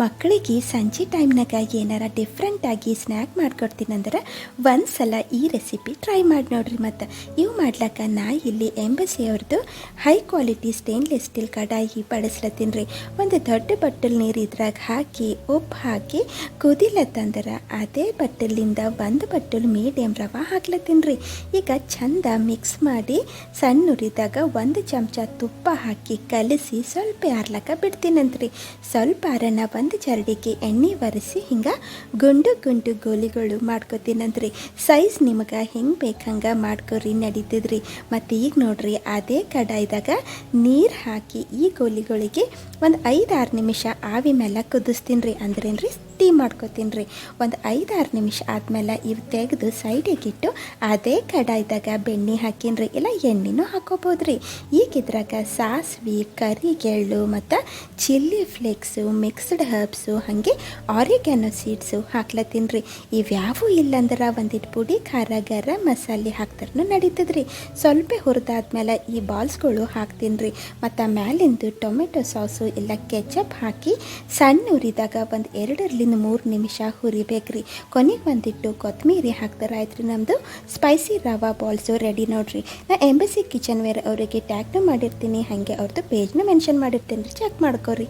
ಮಕ್ಕಳಿಗೆ ಸಂಜೆ ಟೈಮ್ನಾಗ ಏನಾರ ಡಿಫ್ರೆಂಟಾಗಿ ಸ್ನ್ಯಾಕ್ ಮಾಡ್ಕೊಡ್ತೀನಂದ್ರೆ ಒಂದು ಸಲ ಈ ರೆಸಿಪಿ ಟ್ರೈ ಮಾಡಿ ನೋಡ್ರಿ ಮತ್ತು. ಇವು ಮಾಡ್ಲಕ್ಕ ನಾ ಇಲ್ಲಿ ಎಂಬಸಿ ಅವ್ರದ್ದು ಹೈ ಕ್ವಾಲಿಟಿ ಸ್ಟೇನ್ಲೆಸ್ ಸ್ಟೀಲ್ ಕಡಾಯಿ ಬಳಸ್ಲತ್ತೀನಿ ರೀ. ಒಂದು ದೊಡ್ಡ ಬಟ್ಟಲ್ ನೀರು ಇದ್ರಾಗ ಹಾಕಿ, ಉಪ್ಪು ಹಾಕಿ, ಕುದಿಲತ್ತಂದ್ರೆ ಅದೇ ಬಟ್ಟಲಿಂದ ಒಂದು ಬಟ್ಟಲು ಮೀಡಿಯಂ ರವೆ ಹಾಕ್ಲತ್ತೀನಿ ರೀ. ಈಗ ಚಂದ ಮಿಕ್ಸ್ ಮಾಡಿ ಸಣ್ಣ ಉರಿದಾಗ ಒಂದು ಚಮಚ ತುಪ್ಪ ಹಾಕಿ ಕಲಸಿ ಸ್ವಲ್ಪ ಆರ್ಲಕ್ಕ ಬಿಡ್ತೀನಂತ್ರಿ. ಸ್ವಲ್ಪ ಆರನ ಒಂದು ಜರಡಿಗೆ ಎಣ್ಣೆ ಒರೆಸಿ ಹಿಂಗೆ ಗುಂಡು ಗುಂಡು ಗೋಲಿಗಳು ಮಾಡ್ಕೋತೀನಂದ್ರಿ ಸೈಜ್ ನಿಮಗೆ ಹೆಂಗೆ ಬೇಕು ಹಂಗೆ ಮಾಡ್ಕೊರಿ ನಡೀತದ್ರಿ. ಮತ್ತು ಈಗ ನೋಡ್ರಿ ಅದೇ ಕಡಾಯ್ದಾಗ ನೀರು ಹಾಕಿ ಈ ಗೋಲಿಗಳಿಗೆ ಒಂದು ಐದು ಆರು ನಿಮಿಷ ಆವಿ ಮೇಲೆ ಕುದಿಸ್ತೀನಿ ರೀ ಅಂದ್ರೇನ್ರಿ ಟೀ ಮಾಡ್ಕೊತೀನಿ ರೀ. ಒಂದು ಐದಾರು ನಿಮಿಷ ಆದಮೇಲೆ ಇವು ತೆಗೆದು ಸೈಡಿಗೆ ಇಟ್ಟು ಅದೇ ಕಡಾಯ್ದಾಗ ಬೆಣ್ಣೆ ಹಾಕಿನ್ರಿ ಇಲ್ಲ, ಎಣ್ಣೆನೂ ಹಾಕೋಬೋದು ರೀ. ಈಗಿದ್ರಾಗ ಸಾಸ್ವಿ, ಕರಿಗೆಳ್ಳು ಮತ್ತು ಚಿಲ್ಲಿ ಫ್ಲೇಕ್ಸು, ಮಿಕ್ಸ್ಡ್ ಹರ್ಬ್ಸು, ಹಾಗೆ ಆರಿಗ್ಯಾನೋ ಸೀಡ್ಸು ಹಾಕ್ಲತ್ತೀನಿ ರೀ. ಇವ್ಯಾವೂ ಇಲ್ಲಂದ್ರೆ ಒಂದಿಟ್ಟು ಪುಡಿ, ಖಾರ, ಗರ ಮಸಾಲೆ ಹಾಕ್ತಾರೂ ನಡೀತದ್ರಿ ಸ್ವಲ್ಪ ಹುರಿದಾದ್ಮೇಲೆ ಈ ಬಾಲ್ಸ್ಗಳು ಹಾಕ್ತೀನಿ ರೀ. ಮತ್ತು ಮ್ಯಾಲಿಂದು ಟೊಮೆಟೊ ಸಾಸು, ಇಲ್ಲ ಕೆಚಪ್ ಹಾಕಿ ಸಣ್ಣ ಉರಿದಾಗ ಒಂದು ಎರಡರಿಂದ ಮೂರು ನಿಮಿಷ ಹುರಿಬೇಕ್ರಿ. ಕೊನೆಗೆ ಬಂದಿಟ್ಟು ಕೊತ್ತಂಬರಿ ಹಾಕ್ತಾರೆ ಆಯ್ತು ನಮ್ಮದು ಸ್ಪೈಸಿ ರವಾ ಬಾಲ್ಸು ರೆಡಿ ನೋಡ್ರಿ. ನಾ ಎಂಬಸಿ ಕಿಚನ್ ವೇರ್ ಅವರಿಗೆ ಟ್ಯಾಗ್ನು ಮಾಡಿರ್ತೀನಿ, ಹಾಗೆ ಅವ್ರದ್ದು ಪೇಜ್ನ ಮೆನ್ಷನ್ ಮಾಡಿರ್ತೀನಿ. ರೀ ಚೆಕ್ ಮಾಡ್ಕೊರಿ.